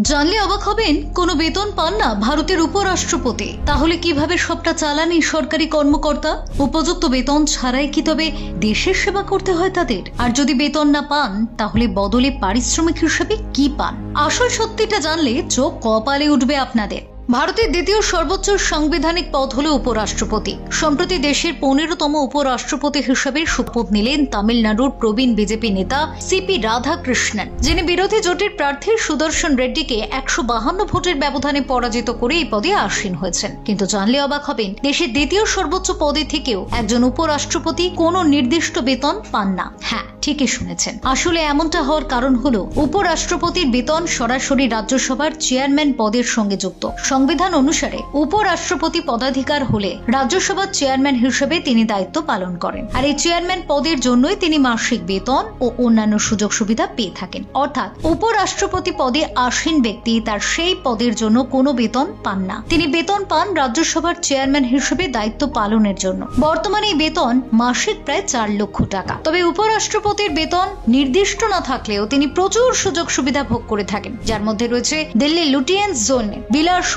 জানলে অবাক হবেন, কোনো বেতন পান না ভারতের উপরাষ্ট্রপতি। তাহলে কীভাবে সবটা চালান এই সরকারি কর্মকর্তা? উপযুক্ত বেতন ছাড়াই কি তবে দেশের সেবা করতে হয় তাদের? আর যদি বেতন না পান, তাহলে বদলে পারিশ্রমিক হিসেবে কি পান? আসল সত্যিটা জানলে চোখ কপালে উঠবে আপনাদের। ভারতের দ্বিতীয় সর্বোচ্চ সাংবিধানিক পদ হল উপরাষ্ট্রপতি। সম্প্রতি দেশের পনেরোতম উপরাষ্ট্রপতি হিসেবে শপথ নিলেন তামিলনাড়ুর প্রবীণ বিজেপি নেতা সিপি রাধাকৃষ্ণন, যিনি বিরোধী জোটের প্রার্থী সুদর্শন রেড্ডিকে একশো বাহান্ন ভোটের ব্যবধানে পরাজিত করে এই পদে আসীন হয়েছেন। কিন্তু জানলে অবাক হবেন, দেশের দ্বিতীয় সর্বোচ্চ পদে থেকেও একজন উপরাষ্ট্রপতি কোনো নির্দিষ্ট বেতন পান না। হ্যাঁ ঠিকই শুনেছেন। আসলে এমনটা হওয়ার কারণ হল, উপরাষ্ট্রপতির বেতন সরাসরি রাজ্যসভার চেয়ারম্যান পদের সঙ্গে যুক্ত। সংবিধান অনুসারে উপরাষ্ট্রপতি পদাধিকার হলে রাজ্যসভার চেয়ারম্যান হিসেবে তিনি দায়িত্ব পালন করেন। আর এই চেয়ারম্যান পদের জন্যই তিনি মাসিক বেতন ও অন্যান্য সুযোগ সুবিধা পেয়ে থাকেন। অর্থাৎ উপরাষ্ট্রপতি পদে আসীন ব্যক্তি তার সেই পদের জন্য কোনো বেতন পান না। তিনি বেতন পান রাজ্যসভার চেয়ারম্যান হিসেবে দায়িত্ব পালনের জন্য। বর্তমানে এই বেতন মাসিক প্রায় চার লক্ষ টাকা। তবে উপরাষ্ট্রপতির বেতন নির্দিষ্ট না থাকলেও তিনি প্রচুর সুযোগ সুবিধা ভোগ করে থাকেন। যার মধ্যে রয়েছে দিল্লি লুটিয়েন্স জোনে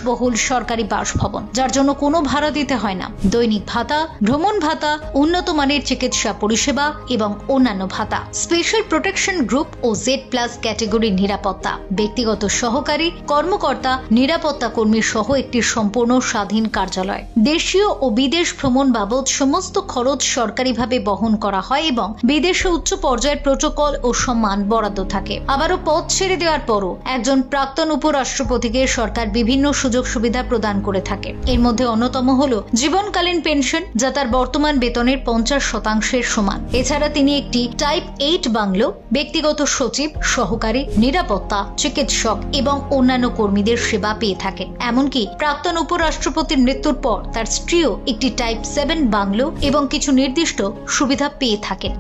বিলাসবহুল সরকারি বাসভবন, যার জন্য কোনো ভাড়া দিতে হয় না। দৈনিক ভাতা, ভ্রমণ ভাতা, উন্নত মানের চিকিৎসা পরিষেবা এবং অন্যান্য ভাতা। স্পেশাল প্রোটেকশন গ্রুপ ও জেড প্লাস ক্যাটেগরির নিরাপত্তা। ব্যক্তিগত সহকারী, কর্মকর্তা, নিরাপত্তা কর্মী সহ একটি সম্পূর্ণ স্বাধীন কার্যালয়। দেশীয় ও বিদেশ ভ্রমণ বাবদ সমস্ত খরচ সরকারিভাবে বহন করা হয় এবং বিদেশে উচ্চ পর্যায়ের প্রোটোকল ও সম্মান বরাদ্দ থাকে। আবারও পদ ছেড়ে দেওয়ার পরও একজন প্রাক্তন উপরাষ্ট্রপতিকে সরকার বিভিন্ন সুযোগ সুবিধা প্রদান করে থাকে। এর মধ্যে অন্যতম হল জীবনকালীন পেনশন, যা তার বর্তমান বেতনের পঞ্চাশ শতাংশের সমান। এছাড়া তিনি একটি টাইপ এইট বাংলো, ব্যক্তিগত সচিব, সহকারী, নিরাপত্তা, চিকিৎসক এবং অন্যান্য কর্মীদের সেবা পেয়ে থাকেন। এমনকি প্রাক্তন উপরাষ্ট্রপতির মৃত্যুর পর তার স্ত্রীও একটি টাইপ সেভেন বাংলো এবং কিছু নির্দিষ্ট সুবিধা পেয়ে থাকেন।